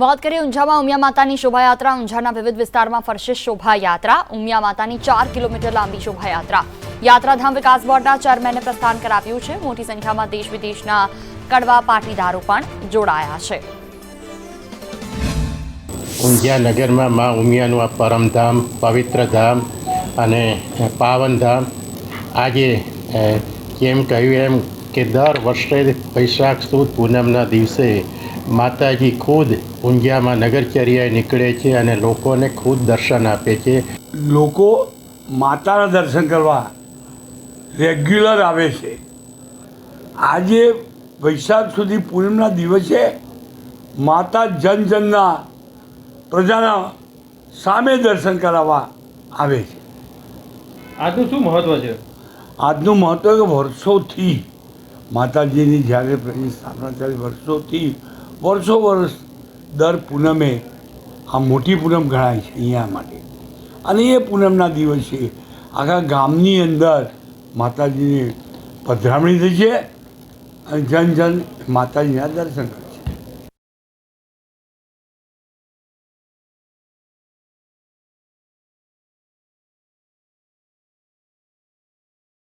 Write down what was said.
વાત કરીએ ઊંઝામાં ઉમિયા માતાની શોભાયાત્રા. ઊંઝાના વિવિધ વિસ્તારમાં ફરશે શોભાયાત્રા. ઉમિયા માતાની ચાર કિલોમીટર લાંબી શોભાયાત્રા. યાત્રાધામ વિકાસ બોર્ડના ચેરમેને પ્રસ્થાન કરાવ્યું છે. મોટી સંખ્યામાં દેશ વિદેશના કડવા પાટીદારો પણ જોડાયા છે. ઊંઝા નગરમાં માં ઉમિયાનું આ પરમધામ પવિત્ર ધામ અને પાવનધામ આજે અ, જેમ કહ્યું એમ કે દર વર્ષે વૈશાખ સુદ પૂનમના દિવસે માતાજી ખુદ ઊંઝામાં નગરચર્યાએ નીકળે છે અને લોકોને ખુદ દર્શન આપે છે. લોકો માતાના દર્શન કરવા રેગ્યુલર આવે છે. આજે વૈશાખ સુધી પૂનમના દિવસે માતા જન જનના પ્રજાના સામે દર્શન કરાવવા આવે છે. આજનું શું મહત્વ છે? આજનું મહત્વ કે વર્ષોથી માતાજીની જ્યારે સ્થાપના થઈ વર્ષોથી વર્ષો વર્ષ દર પૂનમે આ મોટી પૂનમ ગણાય છે અહીંયા માટે. અને એ પૂનમના દિવસે આખા ગામની અંદર માતાજીની પધરામણી થઈ છે અને જન જન માતાજીના દર્શન કરે